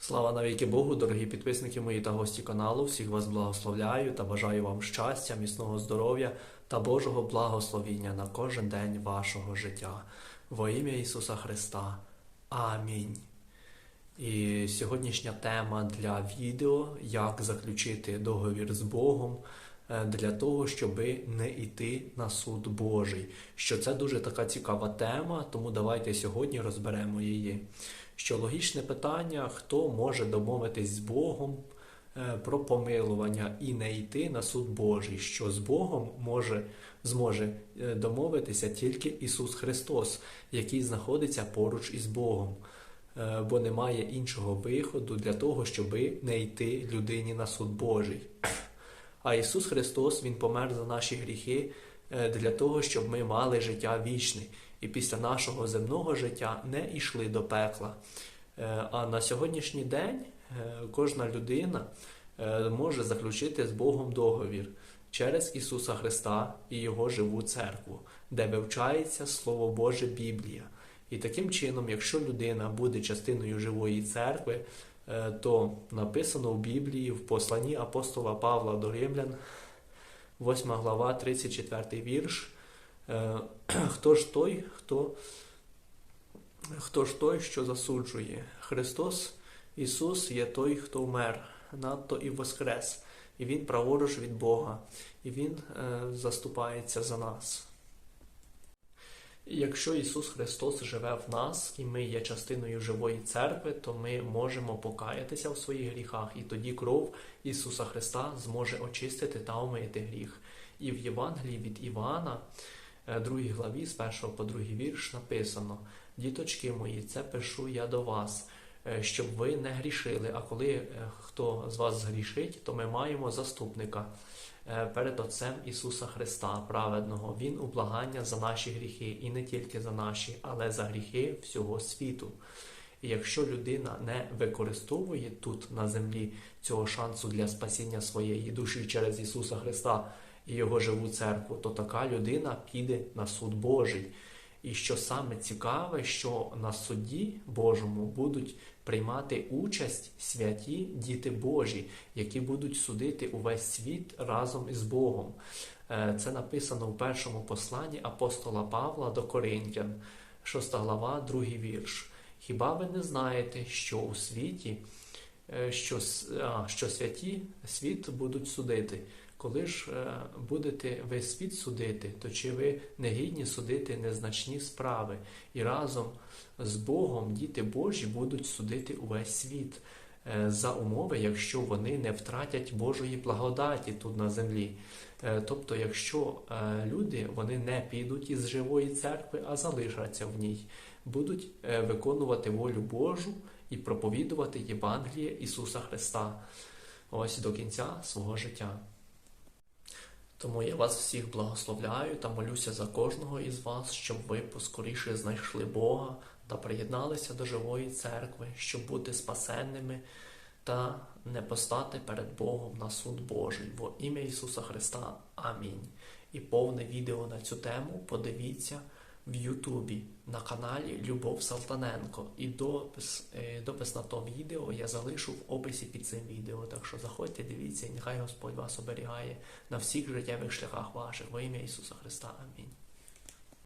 Слава навіки Богу, дорогі підписники мої та гості каналу. Всіх вас благословляю та бажаю вам щастя, міцного здоров'я та Божого благословіння на кожен день вашого життя. Во ім'я Ісуса Христа. Амінь. І сьогоднішня тема для відео як заключити договір з Богом е, для того, щоб не йти на суд Божий. Що це дуже така цікава тема, тому давайте сьогодні розберемо її. Що логічне питання, хто може домовитись з Богом е, про помилування і не йти на суд Божий, що з Богом може зможе е, домовитися тільки Ісус Христос, який знаходиться поруч із Богом. Е, бо немає іншого виходу для того, щоб не йти людині на суд Божий. А Ісус Христос Він помер за наші гріхи для того, щоб ми мали життя вічне і після нашого земного життя не йшли до пекла. Е, А на сьогоднішній день е, кожна людина е, може заключити з Богом договір через Ісуса Христа і Його живу церкву, де вивчається Слово Боже Біблія. І таким чином, якщо людина буде частиною живої церкви, то написано в Біблії в посланні апостола Павла до Римлян, 8 глава, 34 вірш. Е, Хто ж той, хто, хто ж той, що засуджує? Христос Ісус є той, хто вмер, надто і воскрес, і Він праворуч від Бога, і Він е, заступається за нас. Якщо Ісус Христос живе в нас і ми є частиною живої церкви, то ми можемо покаятися в своїх гріхах, і тоді кров Ісуса Христа зможе очистити та омити гріх. І в Євангелії від Івана, 2 главі, з 1 по 2 вірш, написано: Діточки мої, це пишу я до вас, е, щоб ви не грішили. А коли е, хто з вас згрішить, то ми маємо заступника е, перед Отцем Ісуса Христа, праведного. Він у благання за наші гріхи, і не тільки за наші, але за гріхи всього світу. І якщо людина не використовує тут на землі цього шансу для спасіння своєї душі через Ісуса Христа і Його живу церкву, то така людина піде на суд Божий. І що саме цікаве, що на суді Божому будуть приймати участь святі діти Божі, які будуть судити увесь світ разом із Богом. Е, Це написано в першому посланні апостола Павла до Коринтян, 6 глава, 2 вірш. Хіба ви не знаєте, що у світі, що, с- а, що святі світ будуть судити? Коли ж е, будете весь світ судити, то чи ви не гідні судити незначні справи, і разом з Богом діти Божі будуть судити увесь світ е, за умови, якщо вони не втратять Божої благодаті тут на землі. Е, Тобто, якщо е, люди вони не підуть із живої церкви, а залишаться в ній, будуть е, виконувати волю Божу і проповідувати Євангеліє Ісуса Христа ось до кінця свого життя. Тому я вас всіх благословляю та молюся за кожного із вас, щоб ви поскоріше знайшли Бога та приєдналися до живої церкви, щоб бути спасенними та не постати перед Богом на суд Божий. Во ім'я Ісуса Христа. Амінь. І повне відео на цю тему подивіться в Ютубі на каналі Любов Салтаненко. І допис, е, допис на то відео я залишу в описі під цим відео. Так що заходьте, дивіться, і нехай Господь вас оберігає на всіх життєвих шляхах ваших. Во ім'я Ісуса Христа. Амінь.